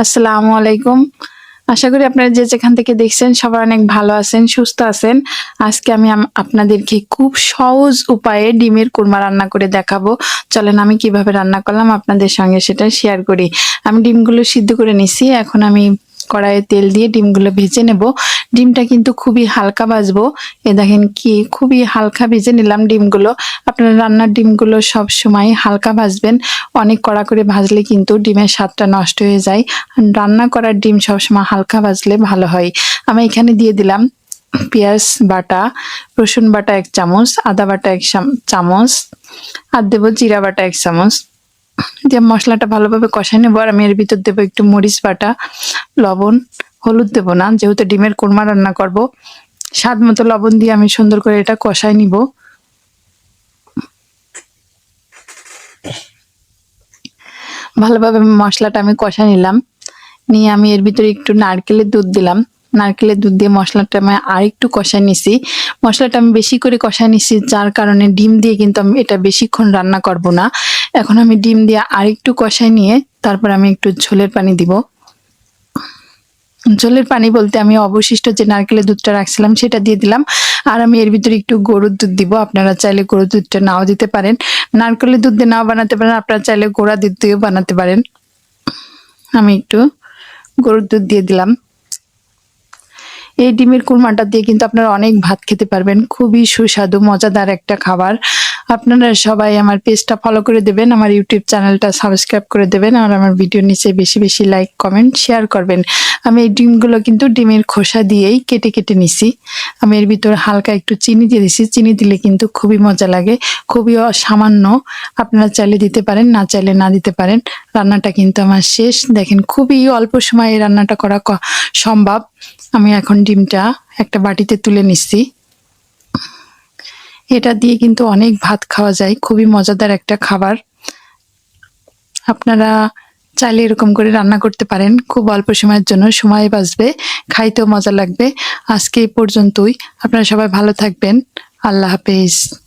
আসসালামু আলাইকুম। আশা করি আপনারা যে যেখান থেকে দেখছেন সবার অনেক ভালো আছেন, সুস্থ আছেন। আজকে আমি আপনাদেরকে খুব সহজ উপায়ে ডিমের কুরমা রান্না করে দেখাবো। চলেন আমি কীভাবে রান্না করলাম আপনাদের সঙ্গে সেটা শেয়ার করি। আমি ডিমগুলো সিদ্ধ করে নিছি, এখন আমি কড়াইয়ে তেল দিয়ে ডিমগুলো ভেজে নেব। ডিমটা কিন্তু খুবই হালকা ভাজবো। এ দেখেন কি, খুবই হালকা ভেজে নিলাম ডিমগুলো। আপনারা রান্নার ডিমগুলো সব সময় হালকা ভাজবেন। অনেক কড়া করে ভাজলে কিন্তু ডিমের স্বাদটা নষ্ট হয়ে যায়। রান্না করার ডিম সবসময় হালকা ভাজলে ভালো হয়। আমি এখানে দিয়ে দিলাম পেঁয়াজ বাটা, রসুন বাটা এক চামচ, আদা বাটা এক চাম- চামচ, আর দেবো জিরা বাটা এক চামচ। দিয়ে মশলাটা ভালোভাবে কষাই নেব। আর আমি এর ভিতর দেবো একটু মরিচ বাটা, লবণ, হলুদ দেবো না। যেহেতু ডিমের কোরমা রান্না করব, স্বাদ মতো লবণ দিয়ে আমি সুন্দর করে এটা কষাই নিব। ভালোভাবে মশলাটা আমি কষা নিলাম। নিয়ে আমি এর ভিতরে একটু নারকেলের দুধ দিলাম। নারকেলের দুধ দিয়ে মশলাটা আমি আর একটু কষাই নিছি। মশলাটা আমি বেশি করে কষাই নিছি, যার কারণে ডিম দিয়ে কিন্তু আমি এটা বেশিক্ষণ রান্না করব না। এখন আমি ডিম দিয়ে আর একটু কষাই নিয়ে তারপর আমি একটু ঝোলের পানি দিব। ঝোলের পানি বলতে আমি অবশিষ্ট যে নারকেলের দুধটা রাখছিলাম সেটা দিয়ে দিলাম। আর আমি এর ভিতরে একটু গরুর দুধ দিব, আপনারা চাইলে গরুর দুধটা নাও দিতে পারেন। নারকেলের দুধ দিয়ে নাও বানাতে পারেন, আপনারা চাইলে গোড়া দুধ দিয়েও বানাতে পারেন। আমি একটু গরুর দুধ দিয়ে দিলাম। এই ডিমের কুরমাটা দিয়ে কিন্তু আপনারা অনেক ভাত খেতে পারবেন, খুবই সুস্বাদু, মজাদার একটা খাবার। আপনারা সবাই আমার পেজটা ফলো করে দেবেন, আমার ইউটিউব চ্যানেলটা সাবস্ক্রাইব করে দেবেন আর আমার ভিডিও নিচে বেশি বেশি লাইক কমেন্ট শেয়ার করবেন। আমি এই ডিমগুলো কিন্তু ডিমের খোসা দিয়েই কেটে কেটে নিছি। আমি এর ভিতরে হালকা একটু চিনি দিয়ে দিছি। চিনি দিলে কিন্তু খুবই মজা লাগে, খুবই সামান্য আপনারা চাইলে দিতে পারেন, না চাইলে না দিতে পারেন। রান্নাটা কিন্তু আমার শেষ। দেখেন খুবই অল্প সময়ে রান্নাটা করা সম্ভব। আমি এখন ডিমটা একটা বাটিতে তুলে নিচ্ছি এটা দিয়ে কিন্তু অনেক ভাত খাওয়া যায়। খুবই মজাদার একটা খাবার। আপনারা চাইলে এরকম করে রান্না করতে পারেন। খুব অল্প সময়ের জন্য সময় বাঁচবে। খাইতেও মজা লাগবে। আজকে এই পর্যন্তই। আপনারা সবাই ভালো থাকবেন। আল্লাহ হাফেজ।